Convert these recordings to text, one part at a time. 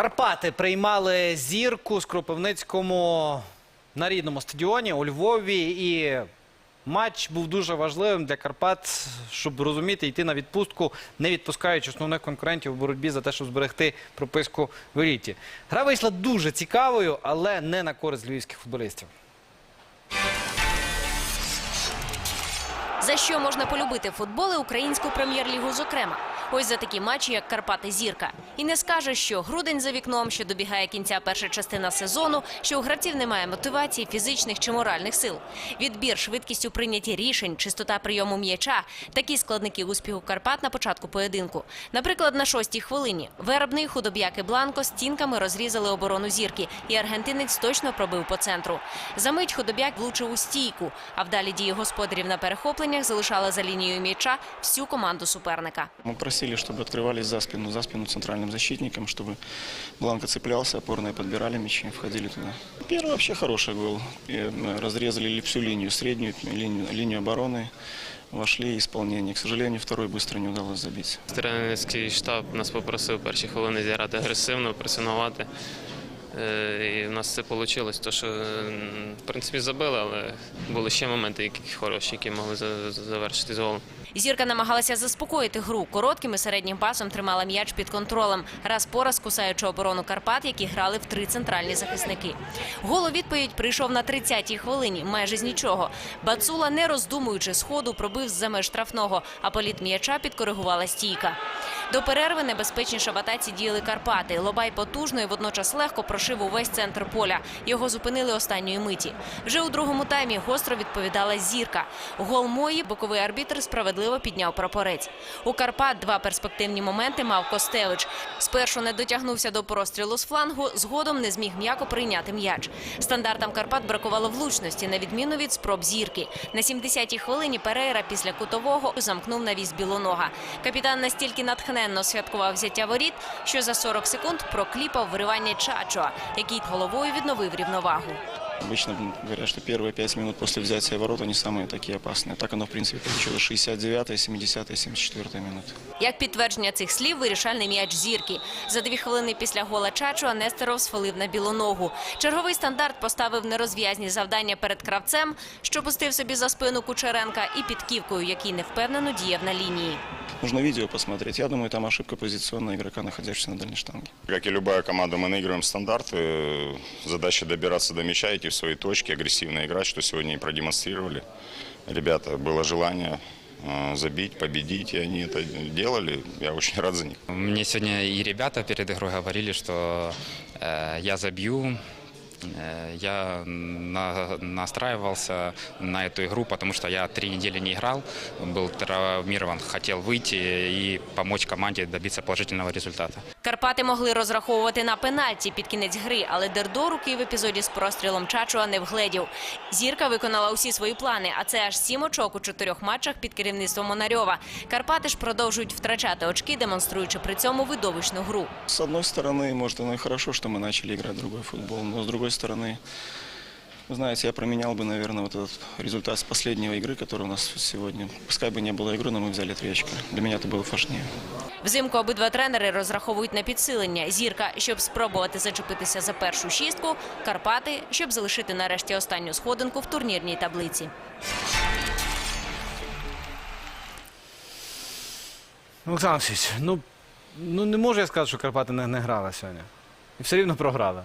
Карпати приймали зірку з Кропивницькому на рідному стадіоні у Львові. І матч був дуже важливим для Карпат, щоб розуміти, йти на відпустку, не відпускаючи основних конкурентів у боротьбі за те, щоб зберегти прописку в еліті. Гра вийшла дуже цікавою, але не на користь львівських футболістів. За що можна полюбити футбол і українську прем'єр-лігу зокрема? Ось за такі матчі, як Карпати Зірка. І не скажеш, що грудень за вікном, що добігає кінця перша частина сезону, що у гравців немає мотивації, фізичних чи моральних сил. Відбір, швидкість у прийнятті рішень, чистота прийому м'яча такі складники успіху Карпат на початку поєдинку. Наприклад, на шостій хвилині вербний худоб'яки Бланко стінками розрізали оборону зірки, і аргентинець точно пробив по центру. Замить худоб'як влучив у стійку, а вдалі дії господарів на перехопленнях залишали за лінією м'яча всю команду суперника Мы просили, чтобы открывались за спину, за спину центральным защитникам, чтобы Бланко цеплялся, опорные подбирали мячи, входили туда. Первый вообще хороший гол. И, э, Разрезали всю линию, среднюю линию, линию обороны, вошли исполнение. К сожалению, второй быстро не удалось забить. Тренерський штаб нас попросив перші хвилини зіграти агресивно, пресинувати. Е, І в нас це вийшло. То, що, м, в принципі, забили, але були ще моменти, які хороші, які могли за- завершити з голом. Зірка намагалася заспокоїти гру. Коротким і середнім пасом тримала м'яч під контролем. Раз по раз кусаючи оборону Карпат, які грали в три центральні захисники. Гол у відповідь прийшов на 30-й хвилині, майже з нічого. Бацула, не роздумуючи сходу, пробив з-за меж штрафного, а політ м'яча підкоригувала стійка. До перерви небезпечніше в атаці діяли Карпати. Лобай потужно і водночас легко прошив увесь центр поля. Його зупинили останньої миті. Вже у другому таймі гостро відповідала зірка. Гол мої боковий арбітр справедливо підняв прапорець. У Карпат два перспективні моменти мав Костевич. Спершу не дотягнувся до прострілу з флангу, згодом не зміг м'яко прийняти м'яч. Стандартам Карпат бракувало влучності, на відміну від спроб зірки. На 70-й хвилині Перейра після кутового замкнув навіс білонога. Капітан настільки натхненно святкував взяття воріт, що за 40 секунд прокліпав виривання Чачо, який головою відновив рівновагу. Обычно говорят, что первые пять минут после взятия ворот, они самые такие опасные. Так оно, в принципе, получилось 69 70 74 минуты. Як підтвердження цих слів, вирішальний м'яч зірки. За дві хвилини після гола Чачо Нестеров сфалив на білоногу. Черговий стандарт поставив нерозв'язні завдання перед кравцем, що пустив собі за спину Кучеренка, і підківкою, який невпевнено діяв на лінії. Нужно видео посмотреть. Я думаю, там ошибка позиционная игрока, находящегося на дальней штанге. Как и любая команда, мы наигрываем стандарты. Задача добираться до мяча, идти в свои точки, агрессивно играть, что сегодня и продемонстрировали. Ребята, было желание э, забить, победить, и они это делали. Я очень рад за них. Мне сегодня и ребята перед игрой говорили, что э, я забью. Э, Я на- настраивался на эту игру, потому что я три недели не играл, был травмирован, хотел выйти и помочь команде добиться положительного результата. Карпати могли розраховувати на пенальті під кінець гри, але Дердоруки в епізоді з прострілом Чачуа не вгледів. Зірка виконала усі свої плани, а це аж сім очок у чотирьох матчах під керівництвом Монарьова. Карпати ж продовжують втрачати очки, демонструючи при цьому видовищну гру. С одной стороны, может, оно и хорошо, что мы начали играть в другой футбол, но с другой стороны, вы знаете, я променял бы, наверное, вот этот результат с последнего игры, которая у нас сегодня. Пускай бы не было игры, но мы взяли три очка. Для меня это было важнее. Взимку обидва тренери розраховують на підсилення. Зірка, щоб спробувати зачепитися за першу шістку. Карпати, щоб залишити нарешті останню сходинку в турнірній таблиці. Олександр Олексійович, ну, ну не можу я сказати, що Карпати не, не грали сьогодні. І все рівно програли.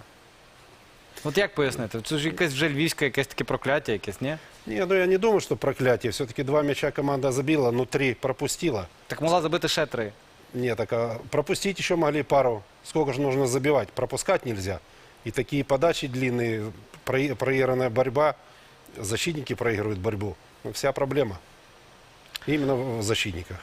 От як пояснити? Це ж якесь вже львівське, якесь таке прокляття, якесь, ні? Не, ну я не думаю, что проклятие. Все-таки два мяча команда забила, но три пропустила. Так могла забити ще три. Не, так а пропустить еще могли пару. Сколько же нужно забивать? Пропускать нельзя. И такие подачи длинные, про- проигранная борьба, защитники проигрывают борьбу. Ну, Вся проблема именно в защитниках.